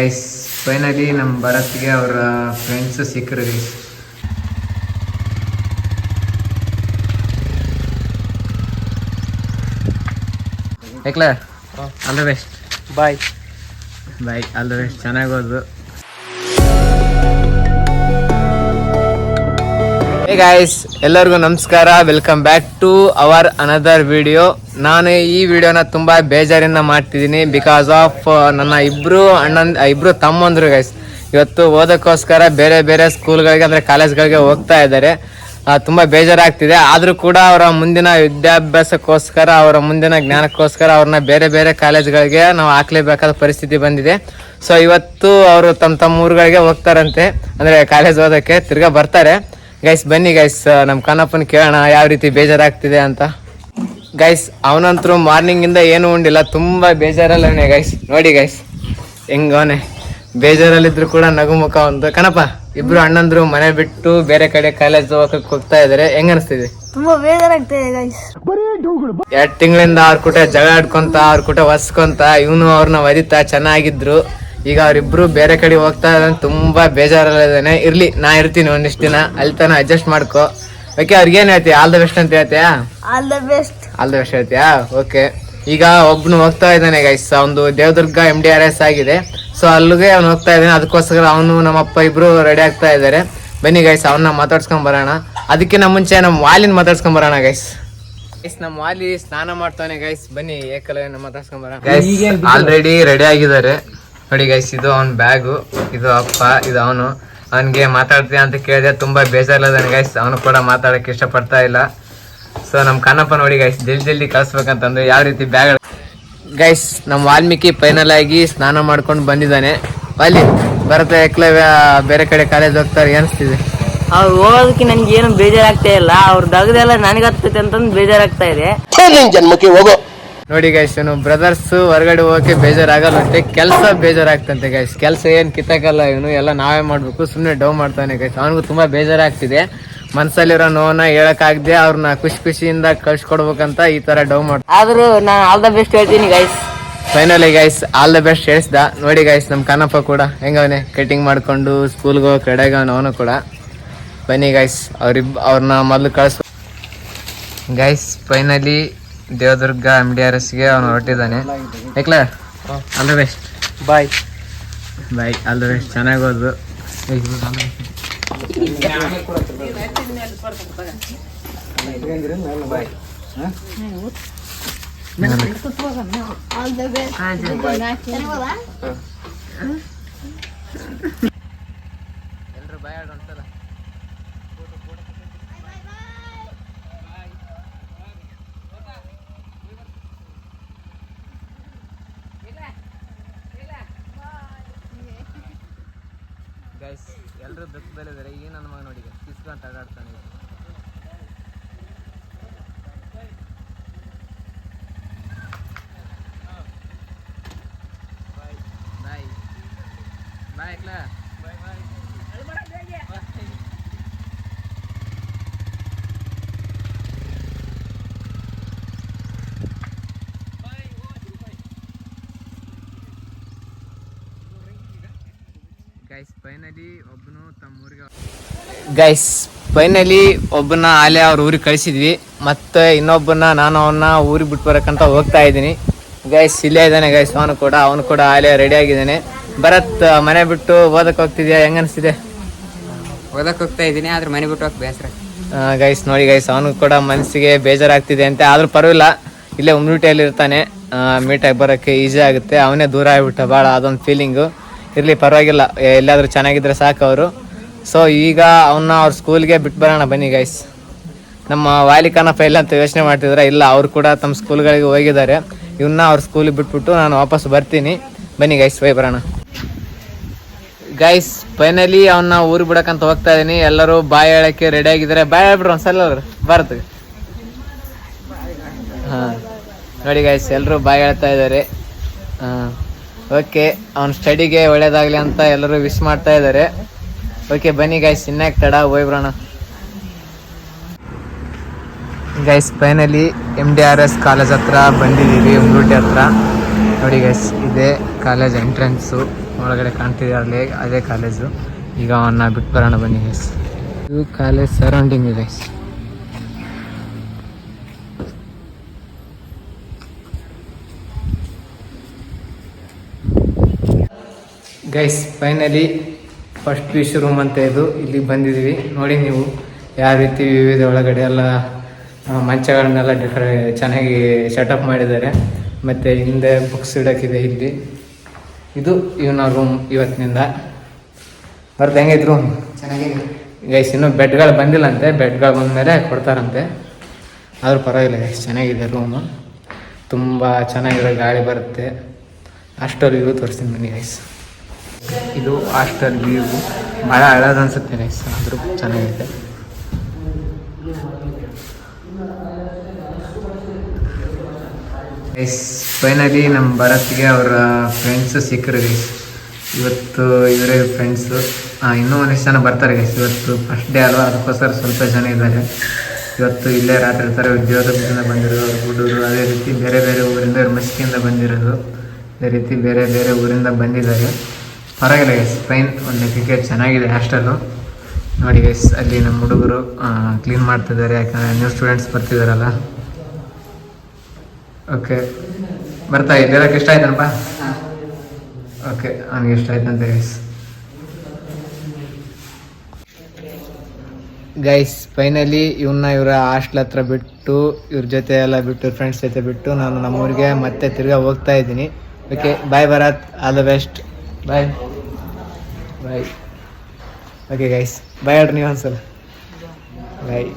Guys finally ನಮ್ಮ ಭರತ್ಗೆ ಅವರ friends ಸಿಕ್ಕರು guys ಏಕ್ಲ all the best bye bye all the best ಚೆನ್ನಾಗಿ ಓದು ಹೇ ಗಾಯ್ಸ್ ಎಲ್ಲರಿಗೂ ನಮಸ್ಕಾರ. Welcome back to our another video ನಾನು ಈ ವಿಡಿಯೋನ ತುಂಬ ಬೇಜಾರಿಂದ ಮಾಡ್ತಿದ್ದೀನಿ ಬಿಕಾಸ್ ಆಫ್ ನನ್ನ ಇಬ್ರು ಅಣ್ಣನ ಇಬ್ರು ತಮ್ಮಂದರು ಗೈಸ್ ಇವತ್ತು ಓದಕ್ಕೋಸ್ಕರ ಬೇರೆ ಬೇರೆ ಸ್ಕೂಲ್ಗಳಿಗೆ ಅಂದ್ರೆ ಕಾಲೇಜ್ಗಳಿಗೆ ಹೋಗ್ತಾ ಇದ್ದಾರೆ. ತುಂಬಾ ಬೇಜಾರಾಗ್ತಿದೆ. ಆದರೂ ಕೂಡ ಅವರ ಮುಂದಿನ ವಿದ್ಯಾಭ್ಯಾಸಕ್ಕೋಸ್ಕರ, ಅವರ ಮುಂದಿನ ಜ್ಞಾನಕ್ಕೋಸ್ಕರ ಅವ್ರನ್ನ ಬೇರೆ ಬೇರೆ ಕಾಲೇಜ್ಗಳಿಗೆ ನಾವು ಹಾಕ್ಲೇಬೇಕಾದ ಪರಿಸ್ಥಿತಿ ಬಂದಿದೆ. ಸೊ ಇವತ್ತು ಅವರು ತಮ್ಮ ತಮ್ಮ ಊರುಗಳಿಗೆ ಹೋಗ್ತಾರಂತೆ. ಅಂದ್ರೆ ಕಾಲೇಜ್ ಓದಕ್ಕೆ ತಿರ್ಗಾ ಬರ್ತಾರೆ. ಗೈಸ್ ಬನ್ನಿ ಗೈಸ್ ನಮ್ಮ ಕಣ್ಣಪ್ಪನ ಕೇಳೋಣ ಯಾವ ರೀತಿ ಬೇಜಾರಾಗ್ತಿದೆ ಅಂತ. ಗೈಸ್ ಅವನಂತರೂ ಮಾರ್ನಿಂಗ್ ಇಂದ ಏನು ಉಂಡಿಲ್ಲ ತುಂಬಾ ಬೇಜಾರಲ್ಲವನೇ ಗೈಸ್ ನೋಡಿ ಗೈಸ್ ಹೆಂಗವನೆ ಬೇಜಾರಲ್ಲಿದ್ರು ಕೂಡ ನಗುಮುಖ ಒಂದು. ಕಣಪ್ಪ ಇಬ್ರು ಅಣ್ಣಂದ್ರು ಮನೆ ಬಿಟ್ಟು ಬೇರೆ ಕಡೆ ಕಾಲೇಜ್ ಹೋಗಕ್ಕೆ ಹೋಗ್ತಾ ಇದಾರೆ. ಹೆಂಗ ಅನಿಸ್ತಿದೆ? ತುಂಬಾ ಬೇಜಾರಾಗ್ತದೆ ಗೈಸ್ ಎರಡ್ ತಿಂಗಳಿಂದ ಅವ್ರ ಕೂಟ ಜಗಳ ಆಡ್ಕೊಂತ ಅವ್ರ ಕೂಟ ಒಸ್ಕೊಂತ ಇವನು ಅವ್ರನ್ನ ಒದಿತಾ ಚೆನ್ನಾಗಿದ್ರು. ಈಗ ಅವ್ರಿಬ್ರು ಬೇರೆ ಕಡೆ ಹೋಗ್ತಾ ಇದ್ದಾನೆ ತುಂಬಾ ಬೇಜಾರಲ್ಲಿದ್ದಾನೆ. ಇರ್ಲಿ ನಾ ಇರ್ತೀನಿ ಒಂದಿಷ್ಟು ದಿನ ಅಲ್ಲಿ ತನ ಅಡ್ಜಸ್ಟ್ ಮಾಡ್ಕೋ ಓಕೆ ಅವ್ರಿಗೇನ್ ಹೇಳ್ತೀಯ? ಆಲ್ ದ ಬೆಸ್ಟ್ ಅಂತ ಹೇಳ್ತೀಯಾ? All the best all the best ಹೇಳ್ತೀಯಾ? ಓಕೆ ಈಗ ಒಬ್ನು ಹೋಗ್ತಾ ಇದ್ದಾನೆ ಗೈಸ್ ಒಂದು Devadurga M D R S ಆಗಿದೆ. ಸೊ ಅಲ್ಲಿಗೆ ಅವ್ನು ಹೋಗ್ತಾ ಇದ್ದಾನೆ. ಅದಕ್ಕೋಸ್ಕರ ಅವನು ನಮ್ಮಪ್ಪ ಇಬ್ರು ರೆಡಿ ಆಗ್ತಾ ಇದ್ದಾರೆ. ಬನ್ನಿ ಗೈಸ್ ಅವನ್ನ ಮಾತಾಡ್ಸ್ಕೊಂಡ್ ಬರೋಣ. ಅದಕ್ಕಿಂತ ಮುಂಚೆ ನಮ್ಮ ವಾಲಿನ ಮಾತಾಡ್ಸ್ಕೊಂಡ್ ಬರೋಣ ಗೈಸ್ ಗೈಸ್ ನಮ್ಮ ವಾಲಿ ಸ್ನಾನ ಮಾಡ್ತಾನೆ ಗೈಸ್ ಬನ್ನಿ ಏಕಲವ್ಯನ ಮಾತಾಡ್ಸ್ಕೊಂಡ್ ಬರೋಣ. ಆಲ್ರೆಡಿ ರೆಡಿ ಆಗಿದ್ದಾರೆ. ನೋಡಿ ಗೈಸ್ ಇದು ಅವ್ನ ಬ್ಯಾಗು ಇದು ಅಪ್ಪ ಇದು ಅವನು. ಅವನಿಗೆ ಮಾತಾಡ್ತೀಯ ಅಂತ ಕೇಳಿದೆ ತುಂಬಾ ಬೇಜಾರಲ್ಲದಾನೆ ಗೈಸ್ ಅವನು ಕೂಡ ಮಾತಾಡಕ್ಕೆ ಇಷ್ಟಪಡ್ತಾ ಇಲ್ಲ. ಸೊ ನಮ್ ಕನ್ನಪ್ಪ ನೋಡಿ ಗೈಸ್ ಜಲ್ದಿ ಜಲ್ದಿ ಕಳ್ಸ್ಬೇಕಂತಂದ್ರೆ ಯಾವ ರೀತಿ ಬ್ಯಾಗ್ ಗೈಸ್ ನಮ್ಮ ವಾಲ್ಮೀಕಿ ಫೈನಲ್ ಆಗಿ ಸ್ನಾನ ಮಾಡ್ಕೊಂಡು ಬಂದಿದ್ದಾನೆ. ಅಲ್ಲಿ ಬರುತ್ತೆ ಎಕ್ಲವ್ಯ ಬೇರೆ ಕಡೆ ಕಾಲೇಜ್ ಹೋಗ್ತಾರೆ ಅನಿಸ್ತಿದೆ? ಅವ್ರು ಹೋಗೋದಕ್ಕೆ ನನ್ಗೆ ಏನು ಬೇಜಾರಾಗ್ತಾ ಇಲ್ಲ. ಅವ್ರು ದಗದೆಲ್ಲ ನನಗಾಗ್ತೈತೆ ಅಂತಂದು ಬೇಜಾರಾಗ್ತಾ ಇದೆ. ನೋಡಿ ಗೈಸ್ ಇವನು ಬ್ರದರ್ಸ್ ಹೊರಗಡೆ ಹೋಗಕ್ಕೆ ಬೇಜಾರಾಗಲ್ಲಂತೆ ಕೆಲಸ ಬೇಜಾರಾಗ್ತಂತೆ ಗೈಸ್ ಕೆಲಸ ಏನು ಕಿತ್ತಕಲ್ಲ ಇವನು ಎಲ್ಲ ನಾವೇ ಮಾಡಬೇಕು ಸುಮ್ಮನೆ ಡೌ ಮಾಡ್ತಾನೆ ಗೈಸ್ ಅವನಿಗೂ ತುಂಬಾ ಬೇಜಾರಾಗ್ತಿದೆ. ಮನ್ಸಲ್ಲಿರೋ ನೋವನ್ನ ಹೇಳಕ್ಕಾಗದೆ ಅವ್ರನ್ನ ಖುಷಿ ಖುಷಿಯಿಂದ ಕಳ್ಸಿಕೊಡ್ಬೇಕಂತ ಈ ತರ ಡೌ ಮಾಡ್ತಾರೆ ಆದರೂ ನಾನು ಆಲ್ ದ ಬೆಸ್ಟ್ ಹೇಳ್ತೀನಿ guys finally guys all the best ಹೇಳಿಸ್ದ. ನೋಡಿ ಗೈಸ್ ನಮ್ಮ ಕನ್ನಪ್ಪ ಕೂಡ ಹೆಂಗವನೆ? ಕಟಿಂಗ್ ಮಾಡ್ಕೊಂಡು ಸ್ಕೂಲ್ಗೆ ಹೋಗಿ ಕಡೆಗೆ ಅವನು ಕೂಡ. ಬನ್ನಿ ಗೈಸ್ ಅವ್ರಿಬ್ ಅವ್ರನ್ನ ಮೊದಲು ಕಳಿಸ್ guys finally Devadurga M D R ಎಸ್ಗೆ ಅವನು ಹೊರಟಿದ್ದಾನೆ. ಏಕ್ಲ all the best bye bye all the best ಚೆನ್ನಾಗಿ ಓದು ಎಲ್ರು ಬಾಯ್ ಆಡು ಒಂದ್ಸಲ ಗೈಸ್ ಎಲ್ಲರೂ ದುಃಖದಲ್ಲಿದ್ದಾರೆ ಈ ನನ್ನ ಮಗ ನೋಡಿ ಕಿಸ್ಕೊಂಡು ತಗಾಡ್ತಾನೆ ಬಾಯ್ ಬಾಯ್ ಬಾಯ್ ಗೈಸ್ ಫೈನಲಿ ಒಬ್ಬನು ತಮ್ಮ ಊರಿಗೆ ಗೈಸ್ ಫೈನಲಿ ಒಬ್ಬನ ಆಲೆ ಅವ್ರ ಊರಿಗೆ ಕಳಿಸಿದ್ವಿ. ಮತ್ತೆ ಇನ್ನೊಬ್ಬನ ನಾನು ಅವನ್ನ ಊರಿಗೆ ಬಿಟ್ಟು ಬರಕಂತ ಹೋಗ್ತಾ ಇದ್ದೀನಿ. ಗೈಸ್ ಇಲ್ಲೇ ಇದ್ದಾನೆ ಗೈಸ್ ಅವನು ಕೂಡ ಅವನು ಕೂಡ ಆಲೆ ರೆಡಿ ಆಗಿದ್ದಾನೆ. ಭರತ್ ಮನೆ ಬಿಟ್ಟು ಓದಕ್ಕೆ ಹೋಗ್ತಿದ್ಯಾ? ಹೆಂಗ ಅನಿಸ್ತಿದೆ? ಓದಕ್ಕೆ ಹೋಗ್ತಾ ಇದ್ದೀನಿ ಆದ್ರೆ ಮನೆ ಬಿಟ್ಟು ಹೋಗಿ ಬೇಸರ. ಗೈಸ್ ನೋಡಿ ಗೈಸ್ ಅವನು ಕೂಡ ಮನಸ್ಸಿಗೆ ಬೇಜಾರಾಗ್ತಿದೆ ಅಂತ. ಆದ್ರೂ ಪರವಾಗಿಲ್ಲ ಇಲ್ಲೇ ಉಮ್ಯೂಟಿಯಲ್ಲಿ ಇರ್ತಾನೆ ಮೀಟ್ ಆಗಿ ಬರೋಕ್ಕೆ ಈಸಿ ಆಗುತ್ತೆ. ಅವನೇ ದೂರ ಆಗಿಬಿಟ್ಟ ಭಾಳ ಅದೊಂದು ಫೀಲಿಂಗು ಇರಲಿ, ಪರವಾಗಿಲ್ಲ. ಎಲ್ಲಾದರೂ ಚೆನ್ನಾಗಿದ್ರೆ ಸಾಕು ಅವರು. ಸೊ ಈಗ ಅವನ್ನ ಅವ್ರ ಸ್ಕೂಲ್ಗೆ ಬಿಟ್ಟು ಬರೋಣ, ಬನ್ನಿ ಗೈಸ್ ನಮ್ಮ ವಾಲಿಕಾನ ಫೈಲ್ ಅಂತ ಯೋಚನೆ ಮಾಡ್ತಿದ್ರೆ. ಇಲ್ಲ, ಅವ್ರು ಕೂಡ ತಮ್ಮ ಸ್ಕೂಲ್ಗಳಿಗೆ ಹೋಗಿದ್ದಾರೆ. ಇವನ್ನ ಅವ್ರ ಸ್ಕೂಲಿಗೆ ಬಿಟ್ಬಿಟ್ಟು ನಾನು ವಾಪಸ್ ಬರ್ತೀನಿ. ಬನ್ನಿ ಗೈಸ್ ಹೋಗಿ ಬರೋಣ. ಗೈಸ್ ಫೈನಲಿ ಅವನ್ನ ಊರು ಬಿಡಕ್ಕಂತ ಹೋಗ್ತಾ ಇದ್ದೀನಿ ಎಲ್ಲರೂ ಬಾಯ್ ಹೇಳಕ್ಕೆ ರೆಡಿ ಆಗಿದ್ದಾರೆ. ಬಾಯ್ ಹೇಳ್ಬಿಡ್ರಿ ಒಂದ್ಸಲ ಬರ್ತ ಹಾ. ನೋಡಿ ಗೈಸ್ ಎಲ್ಲರೂ ಬಾಯ್ ಹೇಳ್ತಾ ಇದ್ದಾರೆ. ಹಾ. ಓಕೆ ಅವ್ನ ಸ್ಟಡಿಗೆ ಒಳ್ಳೇದಾಗ್ಲಿ ಅಂತ ಎಲ್ಲರೂ ವಿಶ್ ಮಾಡ್ತಾ ಇದ್ದಾರೆ ಓಕೆ ಬನ್ನಿ ಗೈಸ್ ಇನ್ನಾಕ್ ತಡ ಬರೋಣ. Guys finally M D R S college ಹತ್ರ ಬಂದಿದ್ದೀವಿ ಉಮ್ರೂಟಿ ಹತ್ರ. ನೋಡಿ ಗೈಸ್ ಇದೇ ಕಾಲೇಜ್ ಎಂಟ್ರೆನ್ಸು ಒಳಗಡೆ ಕಾಣ್ತಿದೆ, ಅಲ್ಲಿ, ಅದೇ ಕಾಲೇಜು ಈಗ ಅವನ್ನ ಬಿಟ್ಟು ಬರೋಣ ಬನ್ನಿ ಗೈಸ್ ಇದು ಕಾಲೇಜ್ ಸರೌಂಡಿಂಗ್ ಇದೆ guys finally first P room ಅಂತ ಇದು. ಇಲ್ಲಿಗೆ ಬಂದಿದ್ದೀವಿ. ನೋಡಿ ನೀವು ಯಾವ ರೀತಿ ವಿವಿಧ ಒಳಗಡೆ ಎಲ್ಲ ಮಂಚಗಳನ್ನೆಲ್ಲ ಡೆಕೋರೇ ಚೆನ್ನಾಗಿ ಸೆಟಪ್ ಮಾಡಿದ್ದಾರೆ. ಮತ್ತು ಹಿಂದೆ ಬುಕ್ಸ್ ಇಡೋಕ್ಕಿದೆ ಇಲ್ಲಿ. ಇದು ಇವನ ರೂಮ್ ಇವತ್ತಿನಿಂದ. ಬರ್ದು ಹೆಂಗೈತೆ ರೂಮ್ ಚೆನ್ನಾಗಿದೆ. ಗೈಸ್ ಇನ್ನೂ ಬೆಡ್ಗಳು ಬಂದಿಲ್ಲಂತೆ. ಬೆಡ್ಗಳು ಬಂದಮೇಲೆ ಕೊಡ್ತಾರಂತೆ. ಆದರೂ ಪರವಾಗಿಲ್ಲ ಗೈಸ್ ಚೆನ್ನಾಗಿದೆ ರೂಮು ತುಂಬ ಚೆನ್ನಾಗಿರೋ ಗಾಳಿ ಬರುತ್ತೆ. ವ್ಯೂ ತೋರಿಸ್ತೀನಿ ಬನ್ನಿ ಗೈಸ್ ಇದು ಹಾಸ್ಟೆಲ್ ವ್ಯೂ. ಭಾಳ ಹಳದು ಅನ್ಸುತ್ತೆ ನೆಕ್ಸ್ಟ್ ಆದರೂ ಚೆನ್ನಾಗಿದೆ. ಫೈನಲಿ ನಮ್ಮ ಭರತ್ಗೆ ಅವರ ಫ್ರೆಂಡ್ಸು ಸಿಕ್ಕರು ಗೈಸ್ ಇವತ್ತು ಇವರೇ ಫ್ರೆಂಡ್ಸು ಇನ್ನೂ ಒಂದಿಷ್ಟು ಜನ ಬರ್ತಾರೆ ಗೈಸ್ ಇವತ್ತು ಫಸ್ಟ್ ಡೇ ಅಲ್ವಾ, ಅದಕ್ಕೋಸ್ಕರ ಸ್ವಲ್ಪ ಜನ ಇದ್ದಾರೆ. ಇವತ್ತು ಇಲ್ಲೇ ರಾತ್ರಿ ಇರ್ತಾರೆ ಉದ್ಯೋಗದಿಂದ ಬಂದಿರೋರು ಹುಡುಗರು ಅದೇ ರೀತಿ ಬೇರೆ ಬೇರೆ ಊರಿಂದ ಮಸ್ಕಿಯಿಂದ ಬಂದಿರೋದು. ಅದೇ ರೀತಿ ಬೇರೆ ಬೇರೆ ಊರಿಂದ ಬಂದಿದ್ದಾರೆ. ಪರವಾಗಿಲ್ಲ ಗೈಸ್ ಫೈನ್ ಒಂದು ಕ್ರಿಕೆಟ್ ಚೆನ್ನಾಗಿದೆ ಹಾಸ್ಟೆಲ್ಲು ನೋಡಿ ಗೈಸ್ ಅಲ್ಲಿ ನಮ್ಮ ಹುಡುಗರು ಕ್ಲೀನ್ ಮಾಡ್ತಿದ್ದಾರೆ. ಯಾಕಂದರೆ ನ್ಯೂ ಸ್ಟೂಡೆಂಟ್ಸ್ ಬರ್ತಿದ್ದಾರಲ್ಲ ಓಕೆ ಬರ್ತಾ ಇಲ್ಲಿರೋಕೆ ಇಷ್ಟ ಆಯ್ತನಪ್ಪ? ಓಕೆ ಅವನಿಗೆ ಇಷ್ಟ ಆಯ್ತಂತೆ ಗೈಸ್ ಗೈಸ್ ಫೈನಲಿ ಇವನ್ನ ಇವರ ಹಾಸ್ಟೆಲ್ ಹತ್ರ ಬಿಟ್ಟು, ಇವ್ರ ಜೊತೆ ಎಲ್ಲ ಬಿಟ್ಟು ಫ್ರೆಂಡ್ಸ್ ಜೊತೆ ಬಿಟ್ಟು ನಾನು ನಮ್ಮೂರಿಗೆ ಮತ್ತೆ ತಿರ್ಗಾ ಹೋಗ್ತಾ ಇದ್ದೀನಿ. Okay bye Bharat all the best bye bye okay guys bye ಹೇಳ್ರಿ ನೀವು ಒಂದ್ಸಲ ಬಾಯ್